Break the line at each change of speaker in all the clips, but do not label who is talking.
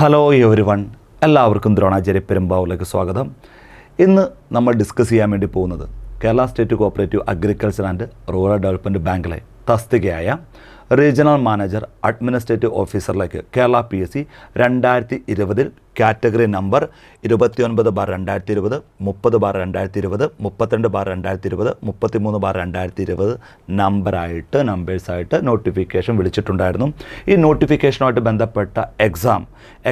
Hello every one എല്ലാവർക്കും ദ്രോണാചാര്യ പെരുമ്പാവൂലേക്ക് സ്വാഗതം. ഇന്ന് നമ്മൾ ഡിസ്കസ് ചെയ്യാൻ വേണ്ടി പോകുന്നത് Kerala state cooperative agriculture and rural development ബാങ്കിലെ തസ്തികയായ റീജിയണൽ മാനേജർ അഡ്മിനിസ്ട്രേറ്റീവ് ഓഫീസറിലേക്ക് കേരള പി എസ് സി രണ്ടായിരത്തി ഇരുപതിൽ കാറ്റഗറി നമ്പർ ഇരുപത്തിയൊൻപത് ബാർ രണ്ടായിരത്തി ഇരുപത് മുപ്പത് ബാർ രണ്ടായിരത്തി ഇരുപത് മുപ്പത്തിരണ്ട് ബാർ രണ്ടായിരത്തി ഇരുപത് മുപ്പത്തിമൂന്ന് ബാർ രണ്ടായിരത്തി ഇരുപത് നമ്പറായിട്ട് നമ്പേഴ്സായിട്ട് നോട്ടിഫിക്കേഷൻ വിളിച്ചിട്ടുണ്ടായിരുന്നു. ഈ നോട്ടിഫിക്കേഷനുമായിട്ട് ബന്ധപ്പെട്ട എക്സാം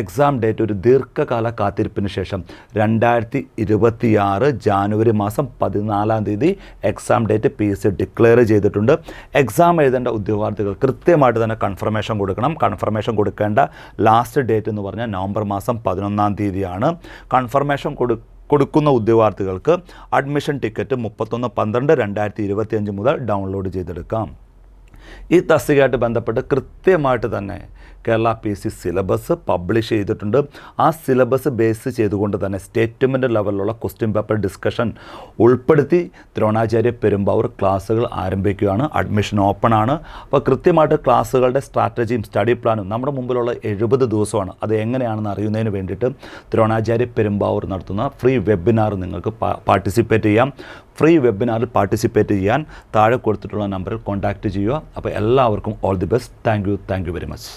എക്സാം ഡേറ്റ് ഒരു ദീർഘകാല കാത്തിരിപ്പിന് ശേഷം രണ്ടായിരത്തി ഇരുപത്തിയാറ് ജാനുവരി മാസം പതിനാലാം തീയതി exam date P S C declare ചെയ്തിട്ടുണ്ട്. എക്സാം എഴുതേണ്ട ഉദ്യോഗാർത്ഥികൾ കൃത്യമായിട്ട് തന്നെ കൺഫർമേഷൻ കൊടുക്കണം. കൺഫർമേഷൻ കൊടുക്കേണ്ട ലാസ്റ്റ് ഡേറ്റ് എന്ന് പറഞ്ഞാൽ നവംബർ മാസം പതിനൊന്നാം തീയതിയാണ്. കൺഫർമേഷൻ കൊടു കൊടുക്കുന്ന ഉദ്യോഗാർത്ഥികൾക്ക് അഡ്മിഷൻ ടിക്കറ്റ് മുപ്പത്തൊന്ന് പന്ത്രണ്ട് രണ്ടായിരത്തി ഇരുപത്തിയഞ്ച് മുതൽ ഡൗൺലോഡ് ചെയ്തെടുക്കാം. ഈ തസ്തികയായിട്ട് ബന്ധപ്പെട്ട് കൃത്യമായിട്ട് തന്നെ Kerala P C syllabus publish ചെയ്തിട്ടുണ്ട്. ആ സിലബസ് ബേസ് ചെയ്തുകൊണ്ട് തന്നെ സ്റ്റേറ്റ്മെന്റ് ലെവലിലുള്ള ക്വസ്റ്റ്യൻ പേപ്പർ ഡിസ്കഷൻ ഉൾപ്പെടുത്തി ദ്രോണാചാര്യ പെരുമ്പാവൂർ ക്ലാസ്സുകൾ ആരംഭിക്കുകയാണ്. അഡ്മിഷൻ ഓപ്പൺ ആണ്. അപ്പോൾ കൃത്യമായിട്ട് ക്ലാസ്സുകളുടെ സ്ട്രാറ്റജിയും സ്റ്റഡി പ്ലാനും നമ്മുടെ മുമ്പിലുള്ള എഴുപത് ദിവസമാണ്. അത് എങ്ങനെയാണെന്ന് അറിയുന്നതിന് വേണ്ടിയിട്ട് ദ്രോണാചാര്യ പെരുമ്പാവൂർ നടത്തുന്ന ഫ്രീ വെബിനാർ നിങ്ങൾക്ക് പാർട്ടിസിപ്പേറ്റ് ചെയ്യാം. ഫ്രീ വെബിനാറിൽ പാർട്ടിസിപ്പേറ്റ് ചെയ്യാൻ താഴെ കൊടുത്തിട്ടുള്ള നമ്പറിൽ കോൺടാക്റ്റ് ചെയ്യുക. അപ്പോൾ എല്ലാവർക്കും all the best thank you thank you very much